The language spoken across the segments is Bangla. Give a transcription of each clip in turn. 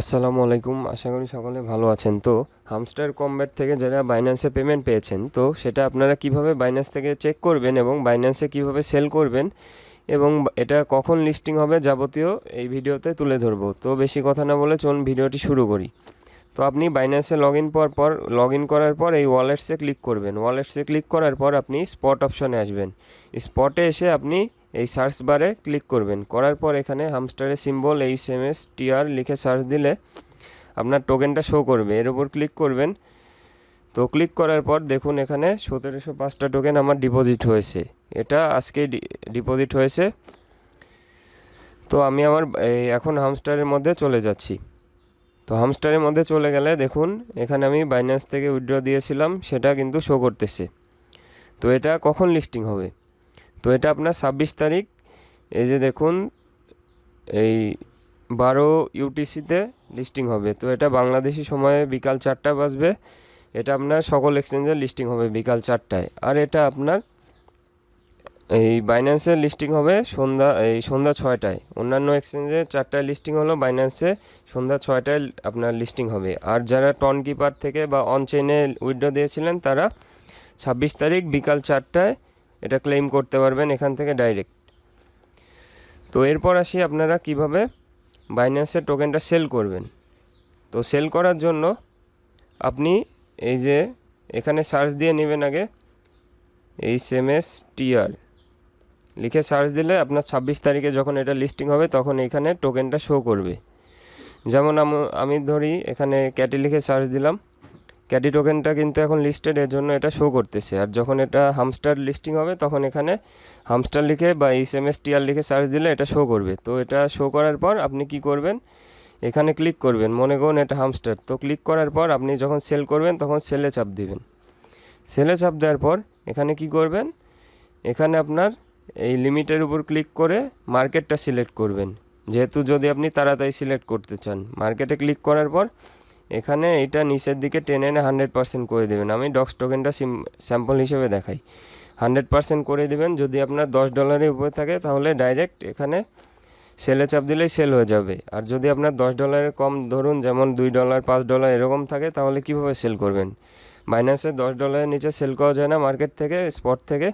আসসালামু আলাইকুম, আশা করি সকলে ভালো আছেন। তো হামস্টার কমব্যাট থেকে যারা বাইন্যান্সে পেমেন্ট পেয়েছেন, তো সেটা আপনারা কীভাবে বাইন্যান্স থেকে চেক করবেন এবং বাইন্যান্সে কীভাবে সেল করবেন এবং এটা কখন লিস্টিং হবে যাবতীয় এই ভিডিওতে তুলে ধরবো। তো বেশি কথা না বলে চলুন ভিডিওটি শুরু করি। তো আপনি বাইন্যান্সে লগ ইন পর পর লগ ইন করার পর এই ওয়ালেটসে ক্লিক করবেন। ওয়ালেটসে ক্লিক করার পর আপনি স্পট অপশনে আসবেন। স্পটে এসে আপনি এই সার্চ বারে ক্লিক করবেন। করার পর এখানে হামস্টারের symbol H M S TR লিখে সার্চ দিলে আপনার টোকেনটা শো করবে। এর উপর ক্লিক করবেন। তো ক্লিক করার পর দেখুন এখানে সতেরোশো পাঁচটা টোকেন আমার ডিপোজিট হয়েছে। এটা আজকে ডিপোজিট হয়েছে। তো আমি আমার এখন হামস্টারের মধ্যে চলে যাচ্ছি। তো হামস্টারের মধ্যে চলে গেলে দেখুন, এখানে আমি বাইন্যান্স থেকে উইথড্র দিয়েছিলাম, সেটা কিন্তু শো করতেছে। তো এটা কখন লিস্টিং হবে? তো এটা আপনার ছাব্বিশ তারিখ, এই যে দেখুন, এই বারো ইউটিসিতে লিস্টিং হবে। তো এটা বাংলাদেশি সময়ে বিকাল চারটা বাজবে, এটা আপনার সকল এক্সচেঞ্জে লিস্টিং হবে বিকাল চারটায়। আর এটা আপনার এই বাইন্যান্সে লিস্টিং হবে সন্ধ্যা, এই সন্ধ্যা ছয়টায়। অন্যান্য এক্সচেঞ্জে চারটায় লিস্টিং হলো বাইন্যান্সে সন্ধ্যা ছয়টায় আপনার লিস্টিং হবে। আর যারা টন কিপার থেকে বা অন চেনে উইথড্র দিয়েছিলেন, তারা ছাব্বিশ তারিখ বিকাল চারটায় এটা ক্লেম করতে পারবেন এখান থেকে ডাইরেক্ট তো এরপর আসি আপনারা কীভাবে বাইন্যান্সের টোকেনটা সেল করবেন। তো সেল করার জন্য আপনি এই যে এখানে সার্চ দিয়ে নেবেন আগে এইচ এম এস টিআর লিখে সার্চ দিলে আপনার ছাব্বিশ তারিখে যখন এটা লিস্টিং হবে, তখন এখানে টোকেনটা শো করবে। যেমন আম- ধরি, এখানে ক্যাটি লিখে সার্চ দিলাম। ক্যাটি টোকেনটা কিন্তু এখন লিস্টেড এর জন্য এটা শো করতেছে। আর যখন এটা হামস্টার লিস্টিং হবে, তখন এখানে হামস্টার লিখে বা এইচ এম এস টিআর লিখে সার্চ দিলে এটা শো করবে। তো এটা শো করার পর আপনি কি করবেন? এখানে ক্লিক করবেন। মনে করুন এটা হামস্টার তো ক্লিক করার পর আপনি যখন সেল করবেন, তখন সেলে চাপ দিবেন। সেলে চাপ দেওয়ার পর এখানে কি করবেন? এখানে আপনার এই লিমিটের উপর ক্লিক করে মার্কেটটা সিলেক্ট করবেন। যেহেতু যদি আপনি তাড়াতাড়ি সিলেক্ট করতে চান, মার্কেটে ক্লিক করার পর এখানে এটা নিচের দিকে টেনে এনে হান্ড্রেড পার্সেন্ট করে দেবেন। আমি ডক্স টোকেনটা স্যাম্পল হিসেবে দেখাই। হান্ড্রেড পার্সেন্ট করে দেবেন। যদি আপনার দশ ডলারের উপরে থাকে, তাহলে ডাইরেক্ট এখানে সেলে চাপ দিলেই সেল হয়ে যাবে। আর যদি আপনার দশ ডলারের কম, ধরুন যেমন দুই ডলার, পাঁচ ডলার এরকম থাকে, তাহলে কীভাবে সেল করবেন? বাইন্যান্সে দশ ডলারের নিচে সেল করা যায় না। মার্কেট থেকে, স্পট থেকে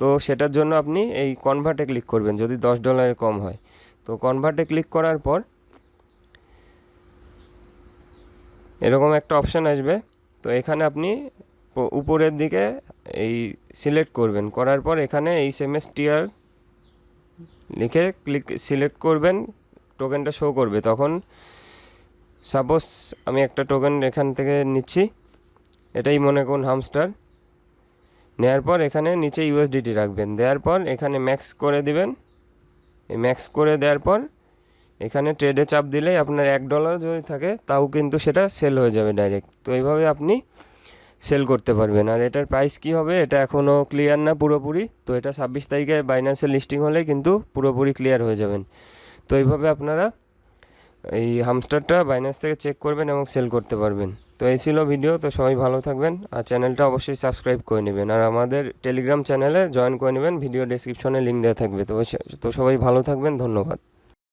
তো সেটার জন্য আপনি এই কনভার্টে ক্লিক করবেন যদি দশ ডলারের কম হয়। তো কনভার্টে ক্লিক করার পর এরকম একটা অপশান আসবে। তো এখানে আপনি উপরের দিকে এই সিলেক্ট করবেন। করার পর এখানে এই এস টিআর লিখে ক্লিক সিলেক্ট করবেন টোকেনটা শো করবে। তখন সাপোজ আমি একটা টোকেন এখান থেকে নিচ্ছি, এটাই মনে করুন হামস্টার নেওয়ার পর এখানে নিচে ইউএসডিটি রাখবেন। দেওয়ার পর এখানে ম্যাক্স করে দিবেন। এই ম্যাক্স করে দেওয়ার পর এখানে ট্রেডে চাপ দিলেই আপনার এক ডলার যদি থাকে, তাও কিন্তু সেটা সেল হয়ে যাবে ডাইরেক্ট তো এইভাবে আপনি সেল করতে পারবেন। আর এটার প্রাইস কি হবে, এটা এখনও ক্লিয়ার না পুরোপুরি। তো এটা ছাব্বিশ তারিখে বাইন্যান্সে লিস্টিং হলে কিন্তু পুরোপুরি ক্লিয়ার হয়ে যাবেন। তো এইভাবে আপনারা এই হামস্টারটা বাইন্যান্স থেকে চেক করবেন এবং সেল করতে পারবেন। তো এই ছিল ভিডিও, তো সবাই ভালো থাকবেন আর চ্যানেলটা অবশ্যই সাবস্ক্রাইব করে নেবেন আর আমাদের টেলিগ্রাম চ্যানেলে জয়েন করে নেবেন, ভিডিও ডেসক্রিপশনে লিঙ্ক দেওয়া থাকবে। তো তো সবাই ভালো থাকবেন, ধন্যবাদ।